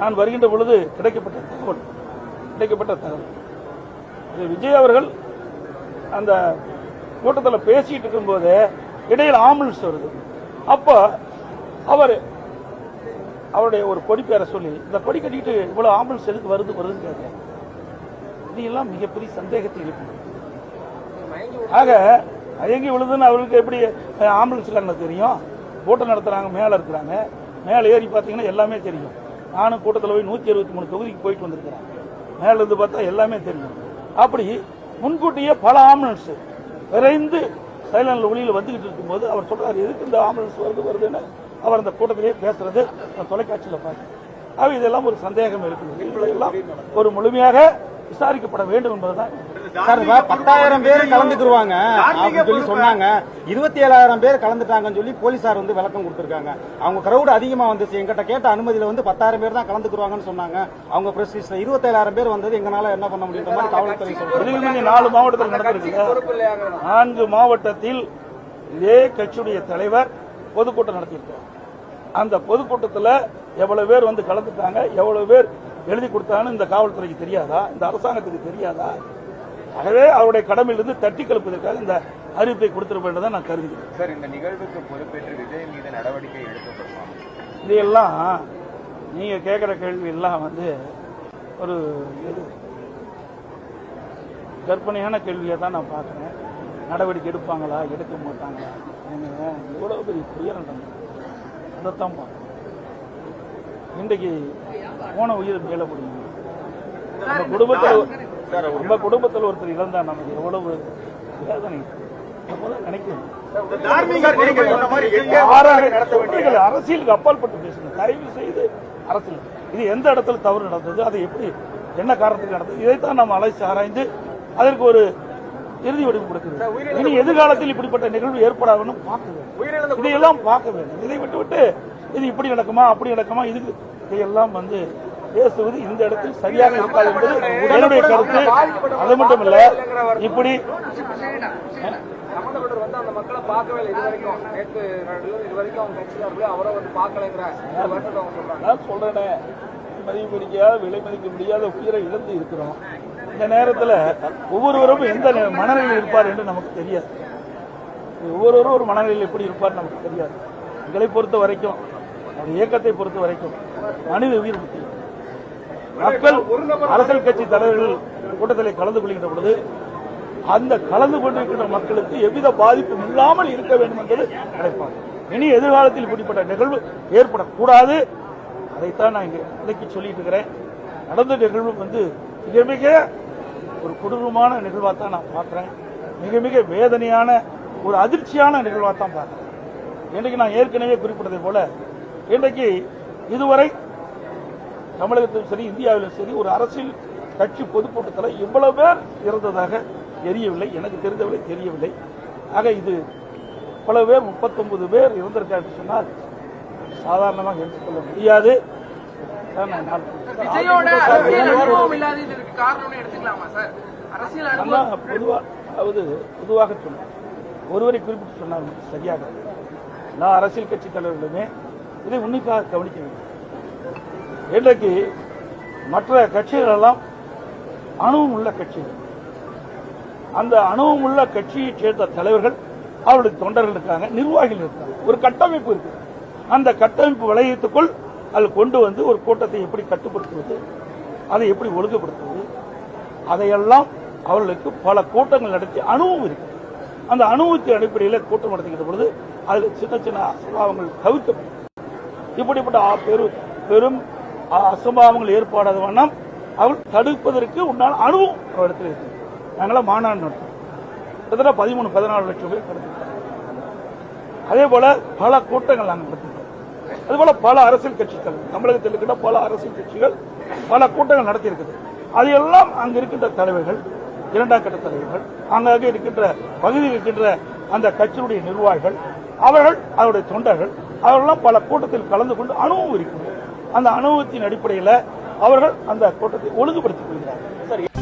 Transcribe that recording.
நான் வருகின்ற பொழுது கிடைக்கப்பட்ட தகவல் கிடைக்கப்பட்ட தகவல். இது விஜய் அவர்கள் அந்த கூட்டத்தில் பேசிட்டு இருக்கும்போது இடையில் ஆம்புலன்ஸ் வருது. அப்போ அவர் அவருடைய ஒரு கொடி பேரை சொல்லி இந்த கொடி கட்டிட்டு இவ்வளவு ஆம்புலன்ஸ் எதுக்கு வருது வருதுன்னு கேட்க இதெல்லாம் மிகப்பெரிய சந்தேகத்தை எழுப்பும் ஆக அயங்கி விழுதுன்னு அவருக்கு எப்படி ஆம்புலன்ஸ் தெரியும்? கூட்டம் நடத்துறாங்க மேல இருக்கிறாங்க. மேல ஏறி பார்த்தீங்கன்னா எல்லாமே தெரியும். நானும் கூட்டத்தில் போய் நூத்தி அறுபத்தி மூணு தொகுதிக்கு போயிட்டு வந்திருக்கிறேன். மேல இருந்து பார்த்தா எல்லாமே தெரியும். அப்படி முன்கூட்டியே பல ஆம்புலன்ஸ் விரைந்து சைலண்ட் ஒளியில் வந்துகிட்டு இருக்கும்போது அவர் சொல்றாரு எதுக்கு இந்த ஆம்புலன்ஸ் வருது வருதுன்னு? அவர் அந்த கூட்டத்திலேயே பேசுறது தொலைக்காட்சியில் பார்த்தேன் ஆக இதெல்லாம் ஒரு சந்தேகம் இருக்குது இதெல்லாம் ஒரு முழுமையாக விசாரிக்கப்பட வேண்டும் என்பதுதான் சார் பத்தாயிரம் பேர் கலந்துக்குருவாங்க. அப்படின்னு சொல்லி சொன்னாங்க. இருபத்தி ஏழாயிரம் பேர் கலந்துட்டாங்கன்னு சொல்லி போலீசார் வந்து விளக்கம் கொடுத்திருக்காங்க. அவங்க கிரௌட் அதிகமா வந்துச்சு. எங்கிட்ட கேட்ட அனுமதியில வந்து பத்தாயிரம் பேர் தான் கலந்துக்குருவாங்கன்னு சொன்னாங்க. அவங்க பிரஸ் லிஸ்ட்ல இருபத்தேழாயிரம் பேர் வந்தது எங்களால என்ன பண்ண முடியுன்ற மாதிரி காவல்துறை சொல்றாங்க. நாலு மாவட்டத்தில் நடந்திருக்கு நான்கு மாவட்டத்தில் இதே கட்சியுடைய தலைவர் பொதுக்கூட்டம் நடத்தியிருக்கிறார் அந்த பொதுக்கூட்டத்தில் எவ்வளவு பேர் வந்து கலந்துட்டாங்க எவ்வளவு பேர் எழுதி கொடுத்தாங்கன்னு இந்த காவல்துறைக்கு தெரியாதா? இந்த அரசாங்கத்துக்கு தெரியாதா? ஆகவே அவருடைய கடமையிலிருந்து தட்டி கலப்பதற்காக இந்த அறிவிப்பை கொடுத்திருப்பேன் நான் கருதுகிறேன். சார் இந்த நிகழ்வுக்கு பொறுப்பேற்று விஜய் மீது நடவடிக்கை எடுக்கப்படுமா? இதையெல்லாம் நீங்க கேட்கிற கேள்வி எல்லாம் வந்து ஒரு கற்பனையான கேள்வியை தான் நான் பார்க்குறேன். நடவடிக்கை எடுப்பாங்களா எடுக்க மாட்டாங்களா? ஏங்க, எவ்வளவு பெரிய துயரம். அதைத்தான் பார்க்கணும் இன்றைக்கு போன உயிர் மேல முடியும் நம்ம குடும்பத்தில் நம்ம குடும்பத்தில் ஒருத்தர் இழந்தா நமக்கு எவ்வளவு வேதனை. அரசியலுக்கு அப்பாற்பட்டு பேசுங்க. தயவு செய்து அரசியல். இது எந்த இடத்துல தவறு நடந்தது அது எப்படி என்ன காரணத்துக்கு நடந்தது இதைத்தான் நாம் அலைச்சு ஆராய்ந்து அதற்கு ஒரு இறுதி வடிவு கொடுக்குது இனி எதிர்காலத்தில் இப்படிப்பட்ட நிகழ்வு ஏற்படாதுன்னு பார்க்க வேண்டும். இதையெல்லாம் பார்க்க வேண்டும். இதை விட்டு விட்டு இது இப்படி நடக்குமா அப்படி நடக்குமா இதுக்கு இதையெல்லாம் வந்து பேசுவது இந்த இடத்தில் சரியாக இருக்காது என்பது என்னுடைய கருத்து. அது மட்டும் இல்ல. இப்படி சொல்றேனே. மதிப்பு முடியாத விலை மதிக்க முடியாத உயிரை இழந்து இருக்கிறோம். இந்த நேரத்தில் ஒவ்வொருவரும் எந்த மனநிலையில் இருப்பார் என்று நமக்கு தெரியாது. ஒவ்வொருவரும் ஒரு மனநிலையில் எப்படி இருப்பார் நமக்கு தெரியாது. எங்களை பொறுத்த வரைக்கும் ஒரு இயக்கத்தை பொறுத்த வரைக்கும் மனித உயிர் முக்கியம் மக்கள் அரசியல் கட்சி தலைவர்கள் கூட்டத்தில் கலந்து கொள்கின்ற பொழுது அந்த கலந்து கொண்டிருக்கின்ற மக்களுக்கு எவ்வித பாதிப்பும் இல்லாமல் இருக்க வேண்டும் என்பது நினைப்பாங்க. இனி எதிர்காலத்தில் இப்படிப்பட்ட நிகழ்வு ஏற்படக்கூடாது. அதைத்தான் நான் இங்கே விலக்கி சொல்லிட்டு இருக்கிறேன். நடந்த நிகழ்வு வந்து மிக மிக ஒரு கொடூரமான நிகழ்வாக தான் நான் பார்க்குறேன். மிக மிக வேதனையான ஒரு அதிர்ச்சியான நிகழ்வாக தான் பார்க்குறேன். இன்றைக்கு நான் ஏற்கனவே குறிப்பிட்டதை போல இன்றைக்கு இதுவரை தமிழகத்திலும் சரி இந்தியாவிலும் சரி ஒரு அரசியல் கட்சி பொதுக்கூட்டத்தில் இவ்வளவு பேர் இறந்ததாக தெரியவில்லை. எனக்கு தெரிந்தவரை தெரியவில்லை. ஆக இது இவ்வளவு பேர் முப்பத்தொன்பது பேர் இறந்திருக்காரு என்று சொன்னால் சாதாரணமாக எடுத்துக்கொள்ள முடியாது. அதாவது பொதுவாக சொன்னேன். ஒருவரை குறிப்பிட்டு சொன்னால் சரியாக. எல்லா அரசியல் கட்சி தலைவர்களுமே இதை உன்னிப்பாக கவனிக்க வேண்டும். இன்றைக்கு மற்ற கட்சிகள் எல்லாம் அணுவும் உள்ள கட்சிகள் அந்த அணுவும் உள்ள கட்சியைச் சேர்ந்த தலைவர்கள் அவர்களுக்கு தொண்டர்கள் இருக்காங்க நிர்வாகிகள் இருக்காங்க. ஒரு கட்டமைப்பு இருக்கு. அந்த கட்டமைப்பு வளையத்துக்குள் அதில் கொண்டு வந்து ஒரு கூட்டத்தை எப்படி கட்டுப்படுத்துவது அதை எப்படி ஒழுங்குபடுத்துவது அதையெல்லாம் அவர்களுக்கு பல கூட்டங்கள் நடத்தி அனுபவம் இருக்கு. அந்த அனுபவத்தின் அடிப்படையில் கூட்டம் நடத்துகிற பொழுது அதில் சின்ன சின்ன அசம்பாவங்கள் தவிர்க்கப்படும். இப்படிப்பட்ட பெரும் பெரும் அசம்பாவங்கள் ஏற்படாத வண்ணம் அவள் தடுப்பதற்கு உண்டான அனுபவம் இடத்துல இருக்கு. நாங்களாம் மாநாடு நடத்தோம் கிட்டத்தட்ட பதிமூணு பதினாலு லட்சம் பேர் அதே போல பல கூட்டங்கள் நாங்கள் நடத்திருக்கோம். அதுபோல பல அரசியல் கட்சிகள் தமிழகத்தில் இருக்கின்ற பல அரசியல் கட்சிகள் பல கூட்டங்கள் நடத்தியிருக்குது. அதையெல்லாம் அங்கு இருக்கின்ற தலைவர்கள் இரண்டாம் கட்ட தலைவர்கள் அங்காக இருக்கின்ற பகுதியில் இருக்கின்ற அந்த கட்சியினுடைய நிர்வாகிகள் அவர்கள் அவருடைய தொண்டர்கள் அவர்களெல்லாம் பல கூட்டத்தில் கலந்து கொண்டு அனுபவம் இருக்கிறது. அந்த அனுபவத்தின் அடிப்படையில் அவர்கள் அந்த கூட்டத்தை ஒழுங்குபடுத்திக் கொள்கிறார்கள்.